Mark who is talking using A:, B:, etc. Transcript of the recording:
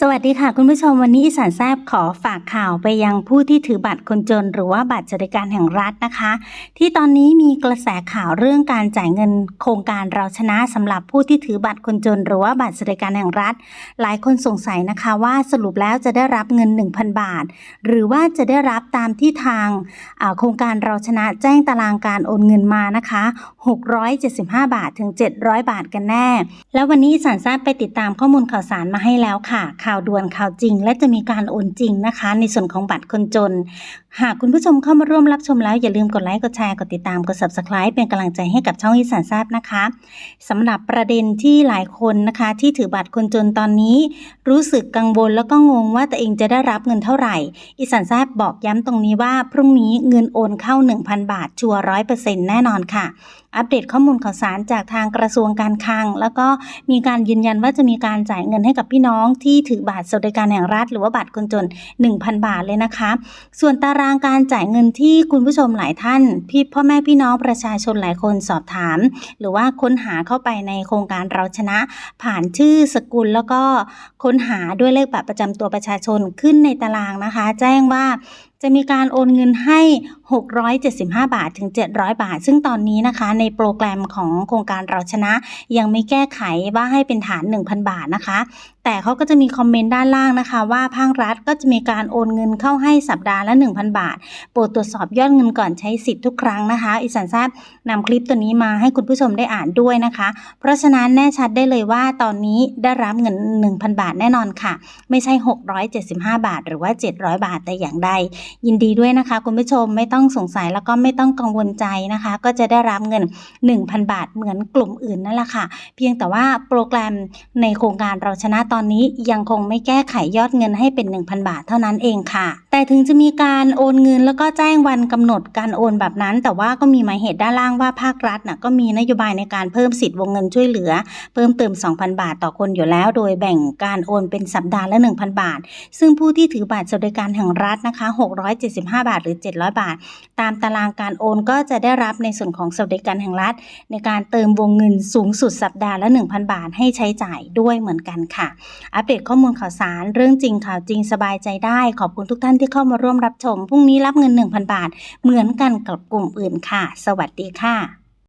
A: สวัสดีค่ะ คุณผู้ชมวันนี้อีสานแซบขอฝากข่าวไปยังผู้ที่ถือบัตรคนจน หรือว่าบัตรสวัสดิการแห่งรัฐนะคะ ที่ตอนนี้มีกระแสข่าวเรื่องการจ่ายเงินโครงการเราชนะสำหรับผู้ที่ถือบัตรคนจน หรือว่าบัตรสวัสดิการแห่งรัฐ หลายคนสงสัยนะคะว่าสรุปแล้วจะได้รับเงิน 1,000 บาท หรือว่าจะได้รับตามที่ทางโครงการเราชนะแจ้งตารางการโอนเงินมานะคะ 675 บาทถึง 700 บาทกันแน่ แล้ววันนี้อีสารทราบไปติดตามข้อมูลข่าวสารมาให้แล้วค่ะข่าวด่วนข่าวจริง และจะมีการโอนจริงนะคะ ในส่วนของบัตรคนจน หากคุณผู้ชมเข้ามาร่วมรับชมแล้ว อย่าลืมกดไลค์กดแชร์กดติดตามกด subscribe เป็นกำลังใจให้กับช่องอีสานทราบนะคะสำหรับประเด็นที่หลายคนนะคะ ที่ถือบัตรคนจนตอนนี้ รู้สึกกังวลแล้วก็งงว่าตัวเองจะได้รับเงินเท่าไหร่ อีสานทราบบอกย้ำตรงนี้ว่า พรุ่งนี้เงินโอนเข้า 1,000 บาทชัวร้อยเปอร์เซ็นต์แน่นอนค่ะอัปเดตข้อมูลข่าวสารจากทางกระทรวงการคลัง แล้วก็มีการยืนยันว่าจะมีการจ่ายเงินให้กับพี่น้องที่ถือบัตรสวัสดิการแห่งรัฐ หรือว่าบัตรคนจน 1,000 บาทเลยนะคะ ส่วนตารางการจ่ายเงินที่คุณผู้ชมหลายท่าน พี่พ่อแม่พี่น้องประชาชนหลายคนสอบถาม หรือว่าค้นหาเข้าไปในโครงการเราชนะ ผ่านชื่อสกุลแล้วก็ค้นหาด้วยเลขบัตรประจำตัวประชาชนขึ้นในตารางนะคะ แจ้งว่าจะมีการโอนเงินให้ 675 บาทถึง 700 บาท ซึ่งตอนนี้นะคะในโปรแกรมของโครงการเราชนะ ยังไม่แก้ไขว่าให้เป็นฐาน 1,000 บาทนะคะ แต่เขาก็จะมีคอมเมนต์ด้านล่างนะคะ ว่าภาครัฐก็จะมีการโอนเงินเข้าให้สัปดาห์ละ 1,000 บาท โปรดตรวจสอบยอดเงินก่อนใช้สิทธิ์ทุกครั้งนะคะอีสานทราบนำคลิปตัวนี้มาให้คุณผู้ชมได้อ่านด้วยนะคะ เพราะฉะนั้นแน่ชัดได้เลยว่าตอนนี้ได้รับเงิน 1,000 บาทแน่นอนค่ะ ไม่ใช่ 675 บาท หรือว่า 700 บาทแต่อย่างใดยินดีด้วยนะคะ คุณผู้ชมไม่ต้องสงสัยแล้วก็ไม่ต้องกังวลใจนะคะ ก็จะได้รับเงิน 1,000 บาทเหมือนกลุ่มอื่นนั่นแหละค่ะ เพียงแต่ว่าโปรแกรมในโครงการเราชนะตอนนี้ยังคงไม่แก้ไขยอดเงินให้เป็น 1,000 บาทเท่านั้นเองค่ะ แต่ถึงจะมีการโอนเงินแล้วก็แจ้งวันกำหนดการโอนแบบนั้น แต่ว่าก็มีหมายเหตุด้านล่างว่าภาครัฐนะก็มีนโยบายในการเพิ่มสิทธิ์วงเงินช่วยเหลือ เพิ่มเติม 2,000 บาทต่อคนอยู่แล้ว โดยแบ่งการโอนเป็นสัปดาห์ละ 1,000 บาท ซึ่งผู้ที่ถือบัตรสวัสดิการแห่งรัฐนะคะ675 บาท หรือ 700 บาท ตามตารางการโอนก็จะได้รับในส่วนของสวัสดิการแห่งรัฐ ในการเติมวงเงินสูงสุดสัปดาห์ละ 1,000 บาทให้ใช้จ่ายด้วยเหมือนกันค่ะ อัปเดตข้อมูลข่าวสารเรื่องจริงข่าวจริงสบายใจได้ ขอบคุณทุกท่านที่เข้ามาร่วมรับชมพรุ่งนี้รับเงิน 1,000 บาท เหมือนกันกับกลุ่มอื่นค่ะ สวัสดีค่ะ